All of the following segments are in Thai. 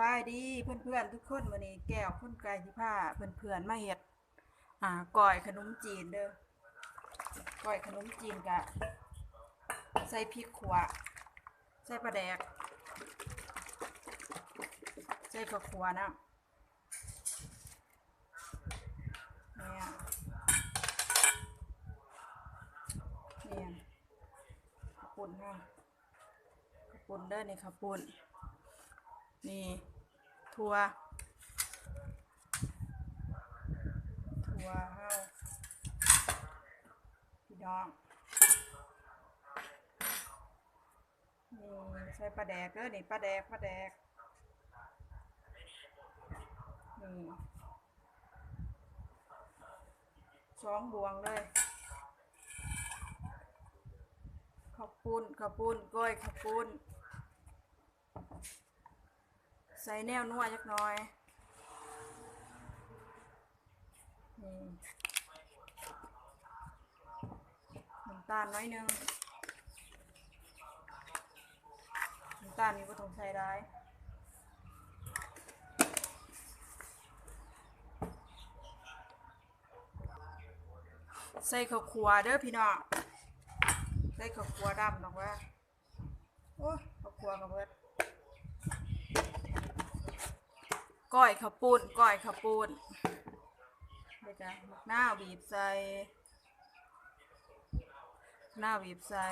บายดีเพื่อนๆทุกคนวันนี้แก้วคนไกลที่ผ้าเพื่อนๆมาเฮ็ดอ่าก้อยขนมจีนเด้อก้อยขนมจีนกะใส่พริกขัวใส่ปลาแดก ใส่ข้าวขัวนะเนี่ยเนี่ยข้าวปุ่นนะข้าวปุ่นเด้อนี่ข้าวปุ่น นี่ทัวทัวเฮาพี่น้องนี่ใส่ปลาแดกเด้อนี่ปลาแดกปลาแดกนี่สองบวงเลยข้าวปุ้นข้าวปุ้นก้อยข้าวปุ้น ใส่แนวนัวจักหน่อยน้ำตาลน้อยนึงน้ำตาลนี่ก็ต้องใส่ได้ใส่ข้าวคั่วเด้อพี่น้องใส่ข้าวคั่วดำหรอกว่าโอ้ข้าวคั่วกับเบิด ก้อยข้าวปุ้นก้อยข้าวปุ้นเดี๋ยวจ้ะมะนาวบีบใส่มะนาบีบใส่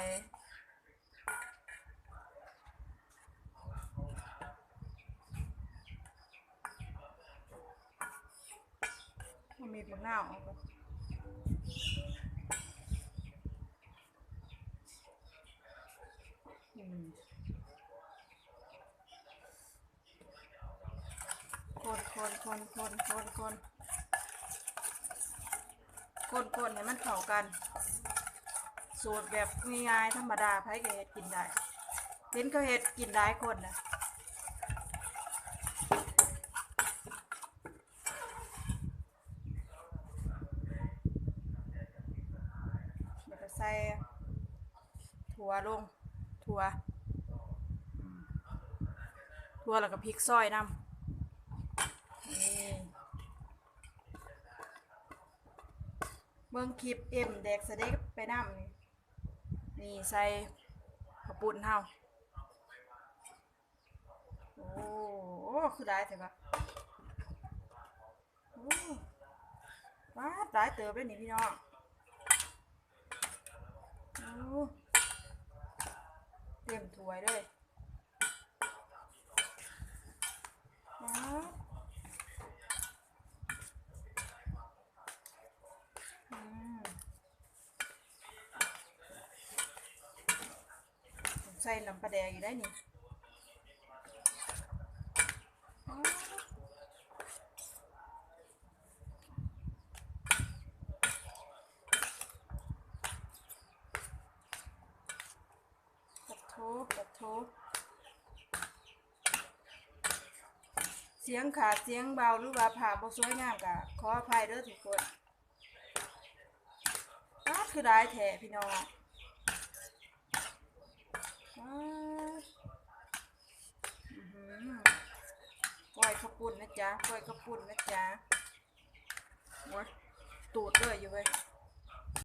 มีดมะนาวออกก่อนอืม คนคนคนคนคนคนคนคนให้มันเข้ากัน สูตรแบบง่ายๆธรรมดาไผก็เฮ็ดกินได้เห็นเขาเฮ็ดกินได้คนนะใส่ถั่วลงถั่ว ถั่วแล้วก็พริกซอยน้ำ เบิ่งคลิปเอ็มเด็กสเด็กไปนำนี่นี่ใส่ขปุ้นเฮาโอ้โอ้คือได้แต่ว่าโอ้ว้าได้เติบเลยนี่พี่น้องโอ้เต็มถ้วยเลยว้าวอืมใส่น้ำปลาแดงอยู่ได้นี่ว้าวปัดโทปัดโทเสียงขาดเสียงเบาหรือว่าผ่าบ่สวยงามกะขออภัยเด้อทุกคนอ้าคือได้แท้พี่น้อง อ้าอื้อหือก้อยข้าวปุ้นนะจ๊ะก้อยข้าวปุ้นนะจ๊ะโอ้ยตูดเลยอยู่เลย